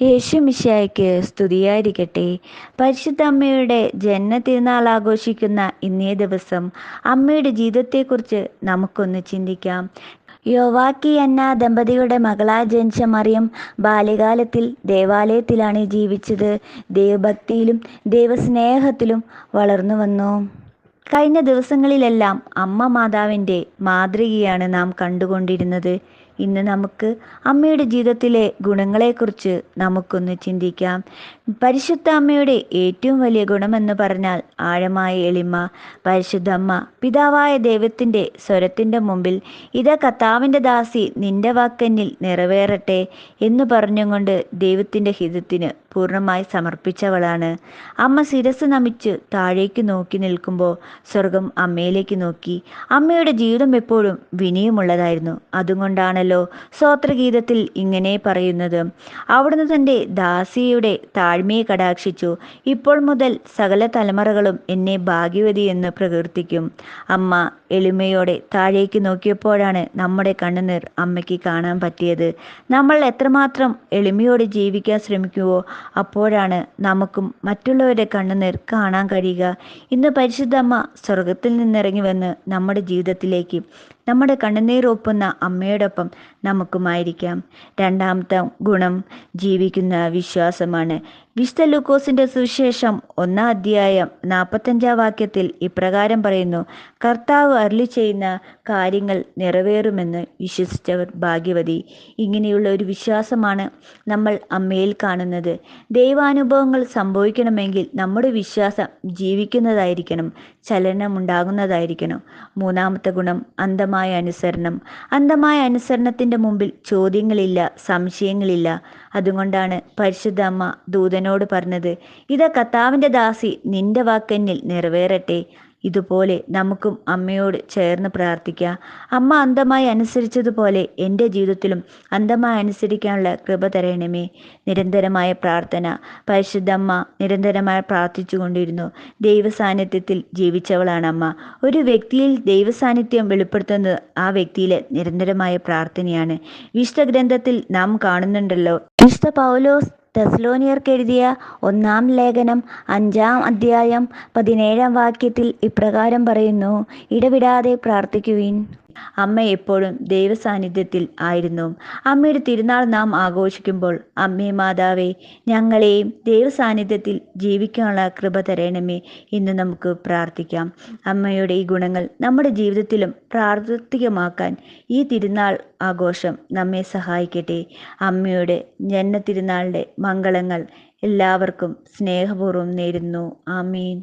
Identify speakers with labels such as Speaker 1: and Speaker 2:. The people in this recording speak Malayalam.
Speaker 1: യേശുമിശിഹായ്ക്ക് സ്തുതിയായിരിക്കട്ടെ. പരിശുദ്ധ അമ്മയുടെ ജന്മ തിരുനാൾ ആഘോഷിക്കുന്ന ഇന്നേ ദിവസം അമ്മയുടെ ജീവിതത്തെക്കുറിച്ച് നമുക്കൊന്ന് ചിന്തിക്കാം. യോവാക്കി എന്ന ദമ്പതിയുടെ മകളാ ജനിച്ച മറിയം ബാല്യകാലത്തിൽ ദേവാലയത്തിലാണ് ജീവിച്ചത്. ദൈവഭക്തിയിലും ദൈവസ്നേഹത്തിലും വളർന്നു വന്നു. കഴിഞ്ഞ ദിവസങ്ങളിലെല്ലാം അമ്മ മാതാവിന്റെ മാതൃകയാണ് നാം കണ്ടുകൊണ്ടിരുന്നത്. ഇന്ന് നമുക്ക് അമ്മയുടെ ജീവിതത്തിലെ ഗുണങ്ങളെക്കുറിച്ച് നമുക്കൊന്ന് ചിന്തിക്കാം. പരിശുദ്ധ അമ്മയുടെ ഏറ്റവും വലിയ ഗുണമെന്ന് പറഞ്ഞാൽ ആഴമായ എളിമ. പരിശുദ്ധ അമ്മ പിതാവായ ദൈവത്തിന്റെ സ്വരത്തിന്റെ മുമ്പിൽ ഇത കർത്താവിന്റെ ദാസി നിന്റെ വാക്കന്നിൽ നിറവേറട്ടെ എന്ന് പറഞ്ഞുകൊണ്ട് ദൈവത്തിന്റെ ഹിതത്തിന് പൂർണമായി സമർപ്പിച്ചവളാണ്. അമ്മ ശിരസ് നമിച്ച് താഴേക്ക് നോക്കി നിൽക്കുമ്പോൾ സ്വർഗം അമ്മയിലേക്ക് നോക്കി. അമ്മയുടെ ജീവിതം എപ്പോഴും വിനയമുള്ളതായിരുന്നു. അതുകൊണ്ടാണല്ലോ സ്വോത്രഗീതത്തിൽ ഇങ്ങനെ പറയുന്നത്. അവിടുന്ന് തന്റെ ദാസിയുടെ താഴ്മയെ കടാക്ഷിച്ചു. ഇപ്പോൾ മുതൽ സകല തലമുറകളും എന്നെ ഭാഗ്യവതി എന്ന് പ്രകീർത്തിക്കും. അമ്മ എളിമയോടെ താഴേക്ക് നോക്കിയപ്പോഴാണ് നമ്മുടെ കണ്ണുനീർ അമ്മയ്ക്ക് കാണാൻ പറ്റിയത്. നമ്മൾ എത്രമാത്രം എളിമയോടെ ജീവിക്കാൻ ശ്രമിക്കുവോ അപ്പോഴാണ് നമുക്കും മറ്റുള്ളവരുടെ കണ്ണുനീർ കാണാൻ കഴിയുക. ഇന്ന് പരിശുദ്ധ അമ്മ സ്വർഗത്തിൽ നിന്നിറങ്ങി വന്ന് നമ്മുടെ ജീവിതത്തിലേക്ക് നമ്മുടെ കണ്ണുനീർ ഒപ്പുന്ന അമ്മയോടൊപ്പം നമുക്കുമായിരിക്കാം. രണ്ടാമത്തെ ഗുണം ജീവിക്കുന്ന വിശ്വാസമാണ് വിശുദ്ധ ലൂക്കോസിന്റെ സുവിശേഷം ഒന്നാം അധ്യായം നാൽപ്പത്തഞ്ചാം വാക്യത്തിൽ ഇപ്രകാരം പറയുന്നു കർത്താവ് അരുളി ചെയ്യുന്ന കാര്യങ്ങൾ നിറവേറുമെന്ന് വിശ്വസിച്ചവർ ഭാഗ്യവതി. ഇങ്ങനെയുള്ള ഒരു വിശ്വാസമാണ് നമ്മൾ അമ്മയിൽ കാണുന്നത്. ദൈവാനുഭവങ്ങൾ സംഭവിക്കണമെങ്കിൽ നമ്മുടെ വിശ്വാസം ജീവിക്കുന്നതായിരിക്കണം ചലനം ഉണ്ടാകുന്നതായിരിക്കണം മൂന്നാമത്തെ ഗുണം അന്ധമായ അനുസരണം. അന്ധമായ അനുസരണത്തിന്റെ മുമ്പിൽ ചോദ്യങ്ങളില്ല സംശയങ്ങളില്ല. അതുകൊണ്ടാണ് പരിശുദ്ധ അമ്മ ദൂതനോട് പറഞ്ഞത് ഇതാ കർത്താവിന്റെ ദാസി നിന്റെ വാക്കെന്നിൽ നിറവേറട്ടെ. ഇതുപോലെ നമുക്കും അമ്മയോട് ചേർന്ന് പ്രാർത്ഥിക്കാം അമ്മ അന്ധമായി അനുസരിച്ചതുപോലെ എന്റെ ജീവിതത്തിലും അന്ധമായി അനുസരിക്കാനുള്ള കൃപ തരണമേ. നിരന്തരമായ പ്രാർത്ഥന. പരിശുദ്ധ അമ്മ നിരന്തരമായി പ്രാർത്ഥിച്ചു കൊണ്ടിരുന്നു ദൈവസാന്നിധ്യത്തിൽ ജീവിച്ചവളാണ് അമ്മ ഒരു വ്യക്തിയിൽ ദൈവസാന്നിധ്യം വെളിപ്പെടുത്തുന്നത് ആ വ്യക്തിയിലെ നിരന്തരമായ പ്രാർത്ഥനയാണ്. വിശുദ്ധ ഗ്രന്ഥത്തിൽ നാം കാണുന്നുണ്ടല്ലോ. വിശുദ്ധ പൗലോസ് തെസ്ലോനിയർക്ക് എഴുതിയ ഒന്നാം ലേഖനം അഞ്ചാം അധ്യായം പതിനേഴാം വാക്യത്തിൽ ഇപ്രകാരം പറയുന്നു ഇടവിടാതെ പ്രാർത്ഥിക്കുവിൻ. അമ്മ എപ്പോഴും ദൈവസാന്നിധ്യത്തിൽ ആയിരുന്നു. അമ്മയുടെ തിരുനാൾ നാം ആഘോഷിക്കുമ്പോൾ അമ്മേ മാതാവേ ഞങ്ങളെയും ദൈവസാന്നിധ്യത്തിൽ ജീവിക്കാനുള്ള കൃപ തരണമേ ഇന്ന് നമുക്ക് പ്രാർത്ഥിക്കാം. അമ്മയുടെ ഈ ഗുണങ്ങൾ നമ്മുടെ ജീവിതത്തിലും പ്രാവർത്തികമാക്കാൻ ഈ തിരുനാൾ ആഘോഷം നമ്മെ സഹായിക്കട്ടെ. അമ്മയുടെ ജന്മ തിരുനാളിന്റെ മംഗളങ്ങൾ എല്ലാവർക്കും സ്നേഹപൂർവം നേരുന്നു. ആമീൻ.